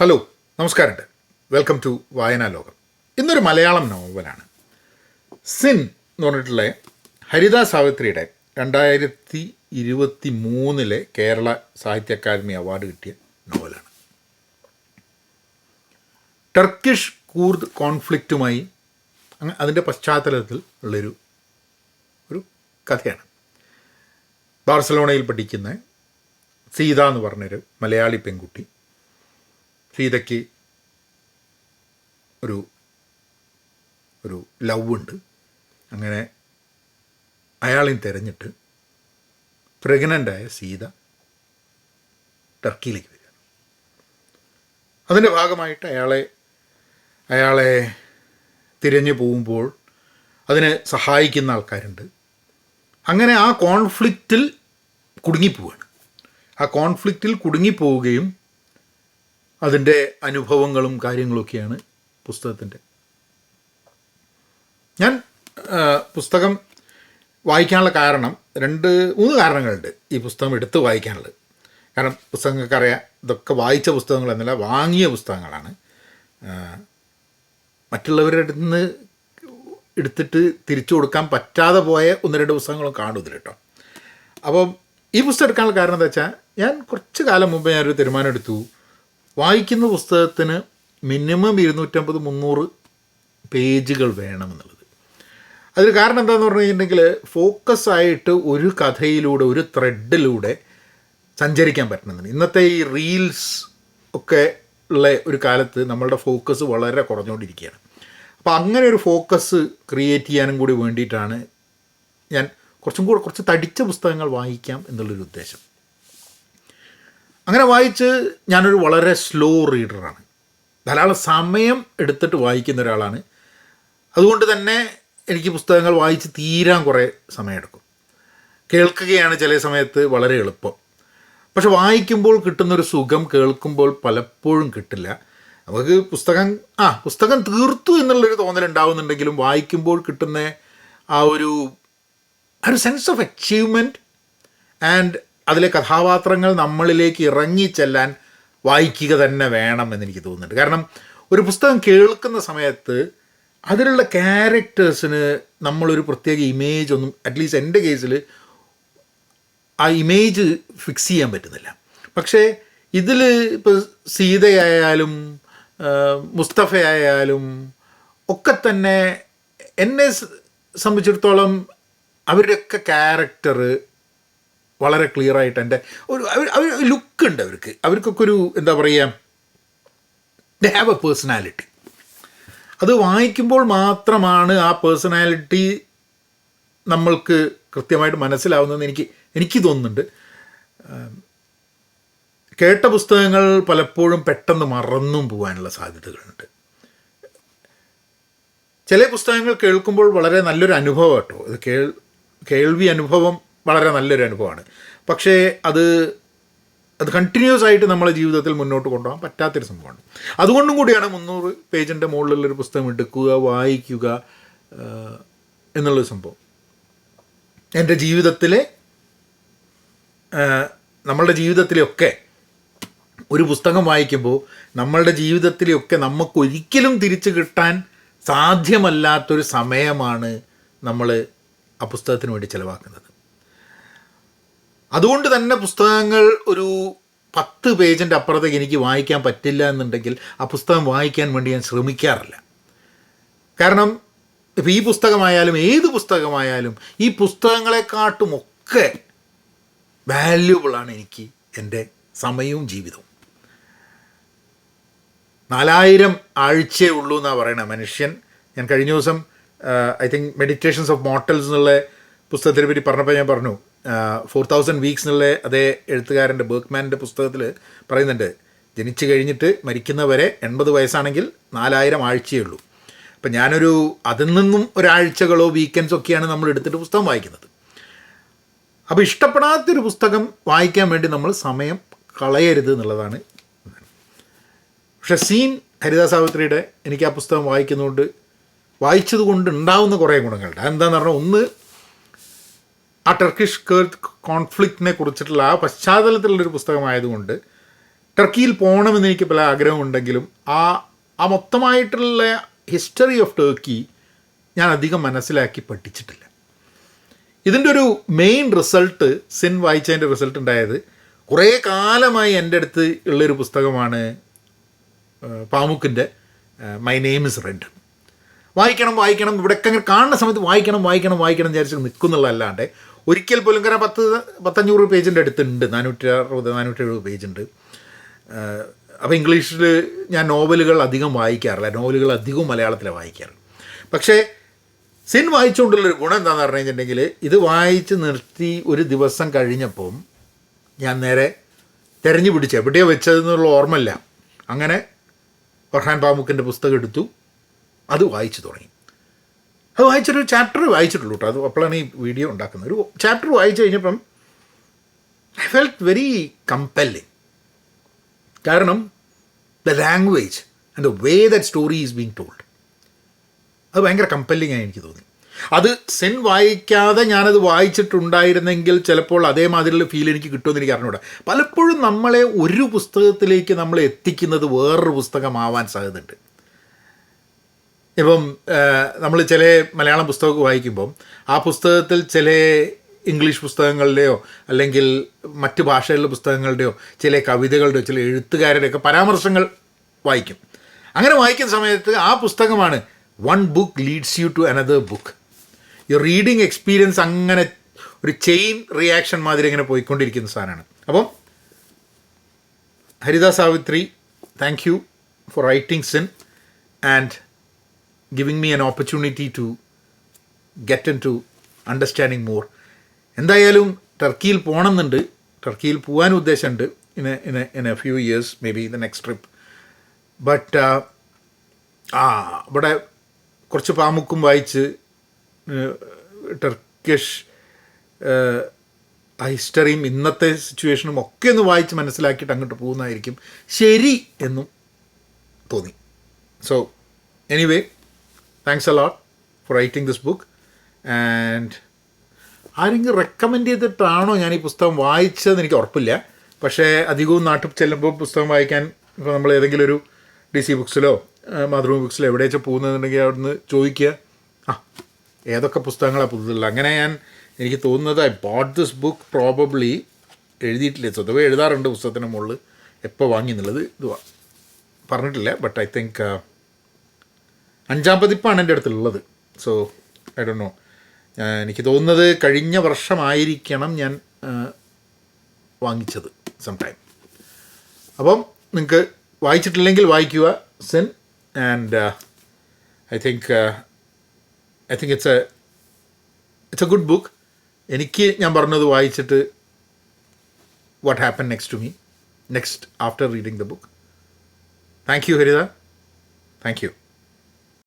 Hello നമസ്കാരമുണ്ട്. Welcome to വായനാ ലോകം. ഇന്നൊരു മലയാളം നോവലാണ്. സിൻ എന്ന് പറഞ്ഞിട്ടുള്ള ഹരിത സാവിത്രിയുടെ രണ്ടായിരത്തി ഇരുപത്തി മൂന്നിലെ കേരള സാഹിത്യ അക്കാദമി അവാർഡ് കിട്ടിയ നോവലാണ്. ടർക്കിഷ് കൂർദ് കോൺഫ്ലിക്റ്റുമായി അതിന്റെ പശ്ചാത്തലത്തിൽ ഉള്ളൊരു ഒരു കഥയാണ്. ബാർസലോണയിൽ പഠിക്കുന്ന സീത എന്ന് പറഞ്ഞൊരു മലയാളി പെൺകുട്ടി സീതയ്ക്ക് ഒരു ഒരു ലവ് ഉണ്ട് അങ്ങനെ അയാളെയും തിരഞ്ഞിട്ട് പ്രഗ്നന്റായ സീത ടർക്കിയിലേക്ക് വരിക. അതിന്റെ ഭാഗമായിട്ട് അയാളെ അയാളെ തിരഞ്ഞു പോകുമ്പോൾ അതിനെ സഹായിക്കുന്ന ആൾക്കാരുണ്ട്. അങ്ങനെ ആ കോൺഫ്ലിക്റ്റിൽ കുടുങ്ങിപ്പോവുകയാണ് ആ കോൺഫ്ലിക്റ്റിൽ കുടുങ്ങിപ്പോവുകയും അതിന്റെ അനുഭവങ്ങളും കാര്യങ്ങളൊക്കെയാണ് പുസ്തകത്തിന്റെ ഞാൻ പുസ്തകം വായിക്കാനുള്ള കാരണം രണ്ട് മൂന്ന് കാരണങ്ങളുണ്ട് ഈ പുസ്തകം എടുത്ത് വായിക്കാനുള്ളത്. കാരണം പുസ്തകങ്ങൾക്ക് അറിയാം ഇതൊക്കെ വായിച്ച പുസ്തകങ്ങൾ എന്നല്ല വാങ്ങിയ പുസ്തകങ്ങളാണ്. മറ്റുള്ളവരുടെ അടുത്ത് നിന്ന് എടുത്തിട്ട് തിരിച്ചു കൊടുക്കാൻ പറ്റാതെ പോയ ഒന്ന് രണ്ട് പുസ്തകങ്ങളും കാണും ഇതിൽ കേട്ടോ അപ്പം ഈ പുസ്തകം എടുക്കാനുള്ള കാരണം എന്താ വെച്ചാൽ ഞാൻ കുറച്ച് കാലം മുമ്പ് ഞാനൊരു തീരുമാനം എടുത്തു. വായിക്കുന്ന പുസ്തകത്തിന് മിനിമം ഇരുന്നൂറ്റമ്പത് മുന്നൂറ് പേജുകൾ വേണമെന്നുള്ളത്. അതിന് കാരണം എന്താണെന്ന് പറഞ്ഞു കഴിഞ്ഞിട്ടുണ്ടെങ്കിൽ ഫോക്കസ് ആയിട്ട് ഒരു കഥയിലൂടെ ഒരു ത്രെഡിലൂടെ സഞ്ചരിക്കാൻ പറ്റണമെന്നുണ്ട് ഇന്നത്തെ ഈ റീൽസ് ഒക്കെ ഉള്ള ഒരു കാലത്ത് നമ്മളുടെ ഫോക്കസ് വളരെ കുറഞ്ഞുകൊണ്ടിരിക്കുകയാണ്. അപ്പോൾ അങ്ങനെ ഒരു ഫോക്കസ് ക്രിയേറ്റ് ചെയ്യാനും കൂടി വേണ്ടിയിട്ടാണ് ഞാൻ കുറച്ചും കൂടെ കുറച്ച് തടിച്ച പുസ്തകങ്ങൾ വായിക്കാം എന്നുള്ളൊരു ഉദ്ദേശം. അങ്ങനെ വായിച്ച് ഞാനൊരു വളരെ സ്ലോ റീഡറാണ് ധാരാളം സമയം എടുത്തിട്ട് വായിക്കുന്ന ഒരാളാണ്. അതുകൊണ്ട് തന്നെ എനിക്ക് പുസ്തകങ്ങൾ വായിച്ച് തീരാൻ കുറേ സമയമെടുക്കും. കേൾക്കുകയാണ് ചില സമയത്ത് വളരെ എളുപ്പം. പക്ഷെ വായിക്കുമ്പോൾ കിട്ടുന്നൊരു സുഖം കേൾക്കുമ്പോൾ പലപ്പോഴും കിട്ടില്ല. നമുക്ക് പുസ്തകം ആ പുസ്തകം തീർത്തു എന്നുള്ളൊരു തോന്നലുണ്ടാവുന്നുണ്ടെങ്കിലും വായിക്കുമ്പോൾ കിട്ടുന്ന ആ ഒരു ഒരു സെൻസ് ഓഫ് അച്ചീവ്മെന്റ് ആൻഡ് അതിലെ കഥാപാത്രങ്ങൾ നമ്മളിലേക്ക് ഇറങ്ങിച്ചെല്ലാൻ വായിക്കുക തന്നെ വേണം എന്നെനിക്ക് തോന്നുന്നുണ്ട്. കാരണം ഒരു പുസ്തകം കേൾക്കുന്ന സമയത്ത് അതിലുള്ള ക്യാരക്ടേഴ്സിന് നമ്മളൊരു പ്രത്യേക ഇമേജ് ഒന്നും അറ്റ്ലീസ്റ്റ് എന്റെ കേസിൽ ആ ഇമേജ് ഫിക്സ് ചെയ്യാൻ പറ്റുന്നില്ല. പക്ഷേ ഇതിൽ ഇപ്പോൾ സീതയായാലും മുസ്തഫയായാലും ഒക്കെ തന്നെ എന്നെ സംബന്ധിച്ചിടത്തോളം അവരുടെയൊക്കെ ക്യാരക്ടർ വളരെ ക്ലിയർ ആയിട്ട് എന്റെ ഒരു അവർ ലുക്ക് ഉണ്ട് അവർക്ക്. അവർക്കൊക്കെ ഒരു എന്താ പറയുക ദ ഹാവ് എ പേഴ്സണാലിറ്റി അത് വായിക്കുമ്പോൾ മാത്രമാണ് ആ പേഴ്സണാലിറ്റി നമ്മൾക്ക് കൃത്യമായിട്ട് മനസ്സിലാവുന്നതെന്ന് എനിക്ക് എനിക്ക് തോന്നുന്നുണ്ട്. കേട്ട പുസ്തകങ്ങൾ പലപ്പോഴും പെട്ടെന്ന് മറന്നും പോകാനുള്ള സാധ്യതകളുണ്ട്. ചില പുസ്തകങ്ങൾ കേൾക്കുമ്പോൾ വളരെ നല്ലൊരു അനുഭവം കേട്ടോ. അത് കേൾ കേൾവി അനുഭവം വളരെ നല്ലൊരു അനുഭവമാണ്. പക്ഷേ അത് അത് കണ്ടിന്യൂസ് ആയിട്ട് നമ്മളെ ജീവിതത്തിൽ മുന്നോട്ട് കൊണ്ടുപോകാൻ പറ്റാത്തൊരു സംഭവമാണ്. അതുകൊണ്ടും കൂടിയാണ് മുന്നൂറ് പേജിന്റെ മുകളിലുള്ളൊരു പുസ്തകം എടുക്കുക വായിക്കുക എന്നുള്ളൊരു സംഭവം. എന്റെ ജീവിതത്തിലെ നമ്മളുടെ ജീവിതത്തിലെയൊക്കെ ഒരു പുസ്തകം വായിക്കുമ്പോൾ നമ്മളുടെ ജീവിതത്തിലെയൊക്കെ നമുക്കൊരിക്കലും തിരിച്ചു കിട്ടാൻ സാധ്യമല്ലാത്തൊരു സമയമാണ് നമ്മൾ ആ പുസ്തകത്തിന് വേണ്ടി ചിലവാക്കുന്നത്. അതുകൊണ്ട് തന്നെ പുസ്തകങ്ങൾ ഒരു പത്ത് പേജിന്റെ അപ്പുറത്തേക്ക് എനിക്ക് വായിക്കാൻ പറ്റില്ല എന്നുണ്ടെങ്കിൽ ആ പുസ്തകം വായിക്കാൻ വേണ്ടി ഞാൻ ശ്രമിക്കാറില്ല. കാരണം ഇപ്പം ഈ പുസ്തകമായാലും ഏത് പുസ്തകമായാലും ഈ പുസ്തകങ്ങളെക്കാട്ടുമൊക്കെ വാല്യുബിളാണ് എനിക്ക് എന്റെ സമയവും ജീവിതവും. നാലായിരം ആഴ്ചയേ ഉള്ളൂ എന്നാണ് പറയണത് മനുഷ്യൻ. ഞാൻ കഴിഞ്ഞ ദിവസം I think meditations of mortals എന്നുള്ള പുസ്തകത്തിനെ പറ്റി പറഞ്ഞപ്പോൾ ഞാൻ പറഞ്ഞു ഫോർ തൗസൻഡ് വീക്സ് എന്നുള്ള അതേ എഴുത്തുകാരന്റെ ബേക്ക്മാന്റെ പുസ്തകത്തിൽ പറയുന്നുണ്ട് ജനിച്ചു കഴിഞ്ഞിട്ട് മരിക്കുന്നവരെ എൺപത് വയസ്സാണെങ്കിൽ നാലായിരം ആഴ്ചയേ ഉള്ളൂ. അപ്പം ഞാനൊരു അതിൽ നിന്നും ഒരാഴ്ചകളോ വീക്കെൻഡ്സോ ഒക്കെയാണ് നമ്മൾ എടുത്തിട്ട് പുസ്തകം വായിക്കുന്നത്. അപ്പോൾ ഇഷ്ടപ്പെടാത്തൊരു പുസ്തകം വായിക്കാൻ വേണ്ടി നമ്മൾ സമയം കളയരുത് എന്നുള്ളതാണ്. പക്ഷെ സീൻ ഹരിദാസ് സാവിത്രിയുടെ എനിക്ക് ആ പുസ്തകം വായിക്കുന്നതുകൊണ്ട് വായിച്ചത് കൊണ്ട് ഉണ്ടാവുന്ന കുറേ ഗുണങ്ങളുണ്ട്. അതെന്താണെന്ന് പറഞ്ഞാൽ ഒന്ന് ആ ടർക്കിഷ് കേർത്ത് കോൺഫ്ലിക്റ്റിനെ കുറിച്ചിട്ടുള്ള ആ പശ്ചാത്തലത്തിലുള്ളൊരു പുസ്തകമായതുകൊണ്ട് ടർക്കിയിൽ പോകണമെന്ന് എനിക്ക് പല ആഗ്രഹമുണ്ടെങ്കിലും ആ ആ മൊത്തമായിട്ടുള്ള ഹിസ്റ്ററി ഓഫ് ടർക്കി ഞാൻ അധികം മനസ്സിലാക്കി പഠിച്ചിട്ടില്ല. ഇതിന്റെ ഒരു മെയിൻ റിസൾട്ട് സിൻ വായിച്ചതിന്റെ റിസൾട്ട് ഉണ്ടായത് കുറേ കാലമായി എന്റെ അടുത്ത് ഉള്ളൊരു പുസ്തകമാണ് പാമുക്കിന്റെ മൈ നെയിം ഇസ് റെഡ് വായിക്കണം വായിക്കണം ഇവിടെയൊക്കെ അങ്ങനെ കാണുന്ന സമയത്ത് വായിക്കണം വായിക്കണം വായിക്കണം വിചാരിച്ച് നിൽക്കുന്നുള്ളതല്ലാണ്ട് ഒരിക്കൽ പോലും കാരണം പത്ത് പത്തഞ്ഞൂറ് പേജിന്റെ അടുത്തുണ്ട്. നാനൂറ്റി അറുപത് നാനൂറ്റി എഴുപത് പേജുണ്ട് അപ്പോൾ ഇംഗ്ലീഷിൽ ഞാൻ നോവലുകൾ അധികം വായിക്കാറില്ല. നോവലുകൾ അധികവും മലയാളത്തിൽ വായിക്കാറ്. പക്ഷേ സിൻ വായിച്ചുകൊണ്ടുള്ളൊരു ഗുണം എന്താണെന്ന് പറഞ്ഞു കഴിഞ്ഞിട്ടുണ്ടെങ്കിൽ ഇത് വായിച്ച് നിർത്തി ഒരു ദിവസം കഴിഞ്ഞപ്പം ഞാൻ നേരെ തിരഞ്ഞു പിടിച്ചു. എവിടെയോ വെച്ചതെന്നുള്ള ഓർമ്മയില്ല. അങ്ങനെ ഫർഹാൻ പാമുക്കിന്റെ പുസ്തകം എടുത്തു. അത് വായിച്ചു തുടങ്ങി. അത് വായിച്ചൊരു ചാപ്റ്റർ വായിച്ചിട്ടുള്ളൂ കേട്ടോ അത് അപ്പോഴാണ് ഈ വീഡിയോ ഉണ്ടാക്കുന്നത്. ഒരു ചാപ്റ്റർ വായിച്ചു കഴിഞ്ഞപ്പം ഐ ഫെൽറ്റ് വെരി കമ്പല്ലിങ് കാരണം the language and the way that story is being told അത് ഭയങ്കര കമ്പല്ലിങ് ആയി എനിക്ക് തോന്നി. അത് സെൻ വായിക്കാതെ ഞാനത് വായിച്ചിട്ടുണ്ടായിരുന്നെങ്കിൽ ചിലപ്പോൾ അതേമാതിരിയുള്ള ഫീൽ എനിക്ക് കിട്ടുമെന്ന് എനിക്ക് അറിഞ്ഞൂടാ പലപ്പോഴും നമ്മളെ ഒരു പുസ്തകത്തിലേക്ക് നമ്മൾ എത്തിക്കുന്നത് വേറൊരു പുസ്തകമാവാൻ സാധ്യതയുണ്ട്. ഇപ്പം നമ്മൾ ചില മലയാളം പുസ്തകമൊക്കെ വായിക്കുമ്പം ആ പുസ്തകത്തിൽ ചില ഇംഗ്ലീഷ് പുസ്തകങ്ങളുടെയോ അല്ലെങ്കിൽ മറ്റ് ഭാഷകളിലെ പുസ്തകങ്ങളുടെയോ ചില കവിതകളുടെയോ ചില എഴുത്തുകാരുടെയൊക്കെ പരാമർശങ്ങൾ വായിക്കും. അങ്ങനെ വായിക്കുന്ന സമയത്ത് ആ പുസ്തകമാണ് one book leads you to another book ഈ റീഡിങ് എക്സ്പീരിയൻസ് അങ്ങനെ ഒരു ചെയിൻ റിയാക്ഷൻ മാതിരി ഇങ്ങനെ പോയിക്കൊണ്ടിരിക്കുന്ന സാധനമാണ്. അപ്പം Haritha Savitri thank you for writings in and giving me an opportunity to get in to understanding more എന്തായാലും ടർക്കിയിൽ പോകണമെന്നുണ്ട്. ടർക്കിയിൽ പോകാൻ ഉദ്ദേശമുണ്ട് in in in a few years may be the next trip but ആ ഇവിടെ കുറച്ച് പാമുക്കും വായിച്ച് ടർക്കിഷ് ആ ഹിസ്റ്ററിയും ഇന്നത്തെ സിറ്റുവേഷനും ഒക്കെ ഒന്ന് വായിച്ച് മനസ്സിലാക്കിയിട്ട് അങ്ങോട്ട് പോകുന്നതായിരിക്കും ശരി എന്നും തോന്നി. So anyway thanks a lot lot for writing this book and ആരെങ്കിലും റെക്കമെൻഡ് ചെയ്തിട്ടാണോ ഞാൻ ഈ പുസ്തകം വായിച്ചതെന്ന് എനിക്ക് ഉറപ്പില്ല. പക്ഷേ അധികവും നാട്ടിൽ ചെല്ലുമ്പോൾ പുസ്തകം വായിക്കാൻ ഇപ്പോൾ നമ്മൾ ഏതെങ്കിലും ഒരു ഡി സി ബുക്സിലോ മാതൃഭൂമി ബുക്സിലോ എവിടെ വെച്ചാൽ പോകുന്നതെന്നുണ്ടെങ്കിൽ നിന്ന് ചോദിക്കുക. ആ ഏതൊക്കെ പുസ്തകങ്ങളാണ് പുതുതുള്ളത്? അങ്ങനെ ഞാൻ എനിക്ക് തോന്നുന്നത് I bought this book probably എഴുതിയിട്ടില്ല. സ്വതവേ എഴുതാറുണ്ട് പുസ്തകത്തിന് മുകളിൽ. എപ്പോൾ വാങ്ങി എന്നുള്ളത് ഇത് പറഞ്ഞിട്ടില്ല ബട്ട് ഐ തിങ്ക് അഞ്ചാം പതിപ്പാണ് എന്റെ അടുത്തുള്ളത്. സോ ഐ ഡോ നോ എനിക്ക് തോന്നുന്നത് കഴിഞ്ഞ വർഷമായിരിക്കണം ഞാൻ വാങ്ങിച്ചത് സം ടൈം അപ്പം നിങ്ങൾക്ക് വായിച്ചിട്ടില്ലെങ്കിൽ വായിക്കുക Zen and I think I think it's a it's a good book എനിക്ക് ഞാൻ പറഞ്ഞത് വായിച്ചിട്ട് what happen next to me next after reading the book thank you Haritha thank you